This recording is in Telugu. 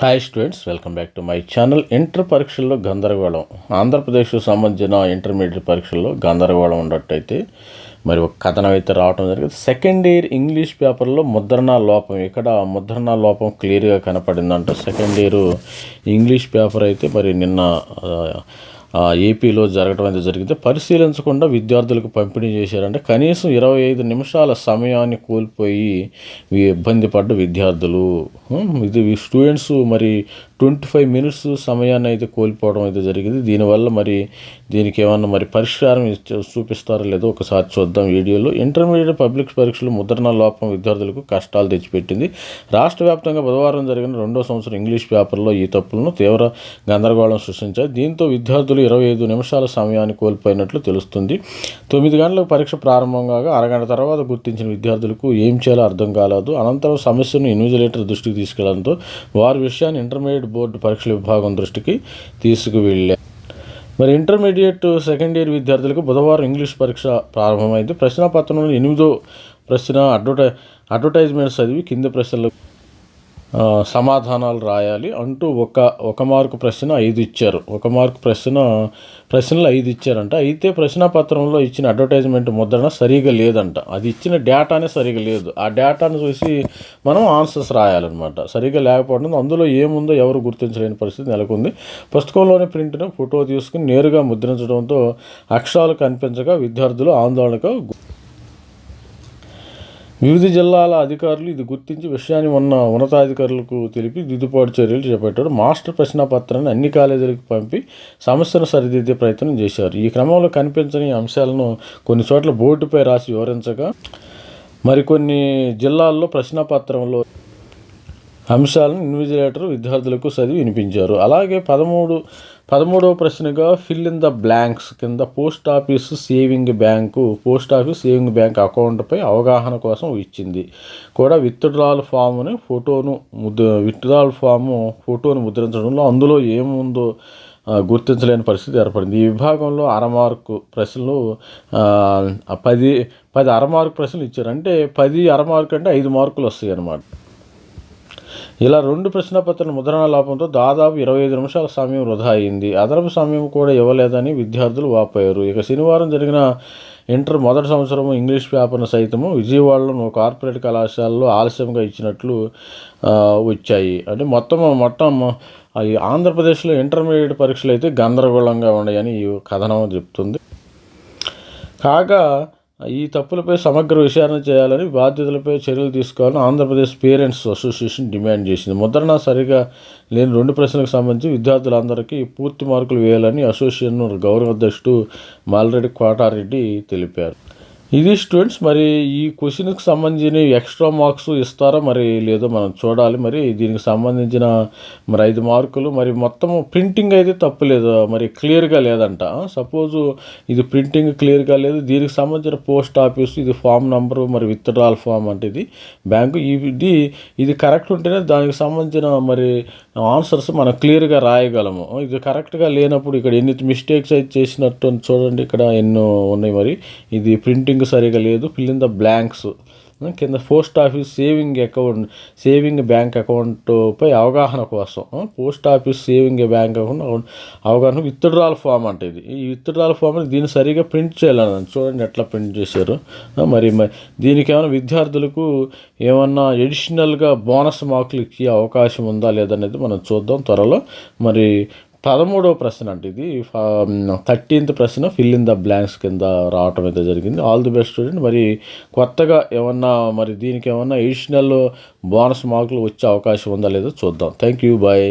Hi students welcome back to my channel inter పరీక్షల్లో గందరగోళం. ఆంధ్రప్రదేశ్కు సంబంధించిన ఇంటర్మీడియట్ పరీక్షల్లో గందరగోళం ఉన్నట్టయితే మరి ఒక కథనం అయితే రావడం జరిగింది. సెకండ్ ఇయర్ ఇంగ్లీష్ పేపర్లో ముద్రణ లోపం ఇక్కడ ముద్రణ లోపం క్లియర్గా కనపడిందంట. సెకండ్ ఇయర్ ఇంగ్లీష్ పేపర్ అయితే మరి నిన్న ఏపీలో జరగడం అయితే జరిగింది పరిశీలించకుండా విద్యార్థులకు పంపిణీ చేశారంటే కనీసం ఇరవై ఐదు నిమిషాల సమయాన్ని కోల్పోయి ఇబ్బంది పడ్డ విద్యార్థులు. ఇది స్టూడెంట్స్ మరి ట్వంటీ ఫైవ్ మినిట్స్ సమయాన్ని అయితే కోల్పోవడం అయితే జరిగింది. దీనివల్ల మరి దీనికి ఏమన్నా మరి పరిష్కారం చూపిస్తారో లేదో ఒకసారి చూద్దాం వీడియోలో. ఇంటర్మీడియట్ పబ్లిక్ పరీక్షలు ముద్రణ లోపం విద్యార్థులకు కష్టాలు తెచ్చిపెట్టింది. రాష్ట్ర వ్యాప్తంగా బుధవారం జరిగిన రెండో సంవత్సరం ఇంగ్లీష్ పేపర్లో ఈ తప్పులను తీవ్ర గందరగోళం సృష్టించాయి. దీంతో విద్యార్థులు ఇరవై ఐదు నిమిషాల సమయాన్ని కోల్పోయినట్లు తెలుస్తుంది. తొమ్మిది గంటలకు పరీక్ష ప్రారంభం కాగా అరగంట తర్వాత గుర్తించిన విద్యార్థులకు ఏం చేయాలో అర్థం కాలేదు. అనంతరం సమస్యను ఇన్విజిలేటర్ దృష్టికి తీసుకెళ్ళడంతో వారి విషయాన్ని ఇంటర్మీడియట్ బోర్డు పరీక్షల విభాగం దృష్టికి తీసుకువెళ్ళారు. మరి ఇంటర్మీడియట్ సెకండ్ ఇయర్ విద్యార్థులకు బుధవారం ఇంగ్లీష్ పరీక్ష ప్రారంభమైంది. ప్రశ్నపత్రంలో ఎనిమిదో ప్రశ్న అడ్వర్టై అడ్వర్టైజ్మెంట్ చదివి కింది ప్రశ్నలకు సమాధానాలు రాయాలి అంటూ ఒక ఒక మార్కు ప్రశ్న ఐదు ఇచ్చారు. ఒక మార్కు ప్రశ్న ప్రశ్నలు ఐదు ఇచ్చారంట. అయితే ప్రశ్నపత్రంలో ఇచ్చిన అడ్వర్టైజ్మెంట్ ముద్రణ సరిగా లేదంట. అది ఇచ్చిన డేటానే సరిగా లేదు. ఆ డేటాను చూసి మనం ఆన్సర్స్ రాయాలన్నమాట. సరిగా లేకపోవడం అందులో ఏముందో ఎవరు గుర్తించలేని పరిస్థితి నెలకొంది. పుస్తకంలోని ప్రింట్ను ఫోటో తీసుకుని నేరుగా ముద్రించడంతో అక్షరాలు కనిపించగా విద్యార్థులు ఆందోళనకు వివిధ జిల్లాల అధికారులు ఇది గుర్తించి విషయాన్ని ఉన్న ఉన్నతాధికారులకు తెలిపి దిద్దుబాటు చర్యలు చేపట్టారు. మాస్టర్ ప్రశ్నపత్రాన్ని అన్ని కాలేజీలకు పంపి సమస్యను సరిదిద్దే ప్రయత్నం చేశారు. ఈ క్రమంలో కనిపించని అంశాలను కొన్ని చోట్ల బోర్డుపై రాసి వివరించగా మరికొన్ని జిల్లాల్లో ప్రశ్నపత్రంలో అంశాలను ఇన్విజిలేటర్ విద్యార్థులకు చదివి వినిపించారు. అలాగే పదమూడు పదమూడవ ప్రశ్నగా ఫిల్ ఇన్ ద బ్లాంక్స్ కింద post office saving bank post office saving bank అకౌంట్పై అవగాహన కోసం ఇచ్చింది. కూడా విత్డ్రాల్ ఫామ్ని ఫోటోను ముద్ర విత్డ్రాల్ ఫాము ఫోటోను ముద్రించడంలో అందులో ఏముందో గుర్తించలేని పరిస్థితి ఏర్పడింది. ఈ విభాగంలో అరమార్కు ప్రశ్నలు పది పది అరమార్కు ప్రశ్నలు ఇచ్చారు. అంటే పది అరమార్కు అంటే ఐదు మార్కులు వస్తాయి అన్నమాట ఇలా రెండు ప్రశ్నపత్రాల ముద్రణ లాభంతో దాదాపు ఇరవై ఐదు నిమిషాల సమయం వృధా అయింది. అదనపు సమయం కూడా ఇవ్వలేదని విద్యార్థులు వాపోయారు. ఇక శనివారం జరిగిన ఇంటర్ మొదటి సంవత్సరం ఇంగ్లీష్ పేపర్ను సైతము విజయవాడలో కార్పొరేట్ కళాశాలలో ఆలస్యంగా ఇచ్చినట్లు వచ్చాయి. అంటే మొత్తం మొత్తం ఈ ఆంధ్రప్రదేశ్లో ఇంటర్మీడియట్ పరీక్షలు అయితే గందరగోళంగా ఉన్నాయని ఈ కథనం చెప్తుంది. కాగా ఈ తప్పులపై సమగ్ర విచారణ చేయాలని బాధ్యతలపై చర్యలు తీసుకోవాలని ఆంధ్రప్రదేశ్ పేరెంట్స్ అసోసియేషన్ డిమాండ్ చేసింది. ముద్రణ సరిగా లేని రెండు ప్రశ్నలకు సంబంధించి విద్యార్థులందరికీ పూర్తి మార్కులు వేయాలని అసోసియేషన్ గౌరవ అధ్యక్షుడు మాలరెడ్డి కోటారెడ్డి తెలిపారు. ఇది స్టూడెంట్స్ మరి ఈ క్వశ్చన్కి సంబంధించిన ఎక్స్ట్రా మార్క్స్ ఇస్తారా మరి లేదో మనం చూడాలి. మరి దీనికి సంబంధించిన మరి ఐదు మార్కులు మరి మొత్తం ప్రింటింగ్ అయితే తప్పులేదు మరి క్లియర్గా లేదంట. సపోజు ఇది ప్రింటింగ్ క్లియర్గా లేదు. దీనికి సంబంధించిన పోస్ట్ ఆఫీస్ ఇది ఫామ్ నంబరు మరి విత్డ్రాల్ ఫామ్ అంటే ఇది బ్యాంకు ఇది ఇది కరెక్ట్ ఉంటేనే దానికి సంబంధించిన మరి ఆన్సర్స్ మనం క్లియర్గా రాయగలము. ఇది కరెక్ట్గా లేనప్పుడు ఇక్కడ ఎన్ని మిస్టేక్స్ అయితే చేసినట్టు చూడండి. ఇక్కడ ఎన్నో ఉన్నాయి మరి. ఇది ప్రింటింగ్ సరిగా లేదు ఫిల్ ఇన్ ద బ్లాంక్స్. కింద post office saving account saving bank అకౌంట్పై అవగాహన కోసం. Post office saving bank account అవగాహన విత్డ్రాల్ ఫామ్ అంటే ఇది. ఈ విత్డ్రాల్ ఫామ్ దీన్ని సరిగా ప్రింట్ చేయాలని చూడండి ఎట్లా ప్రింట్ చేశారు. మరి మరి దీనికి ఏమైనా విద్యార్థులకు ఏమన్నా ఎడిషనల్గా బోనస్ మార్కులు ఇచ్చే అవకాశం ఉందా లేదనేది మనం చూద్దాం త్వరలో. మరి పదమూడవ ప్రశ్న అంటే ఇది. థర్టీన్త్ ప్రశ్న ఫిల్ ఇన్ ద బ్లాంక్స్ కింద రావటం అయితే జరిగింది. All the best student. మరి కొత్తగా ఏమన్నా మరి దీనికి ఏమన్నా ఎడిషనల్ బోనస్ మార్కులు వచ్చే అవకాశం ఉందా లేదో చూద్దాం. Thank you bye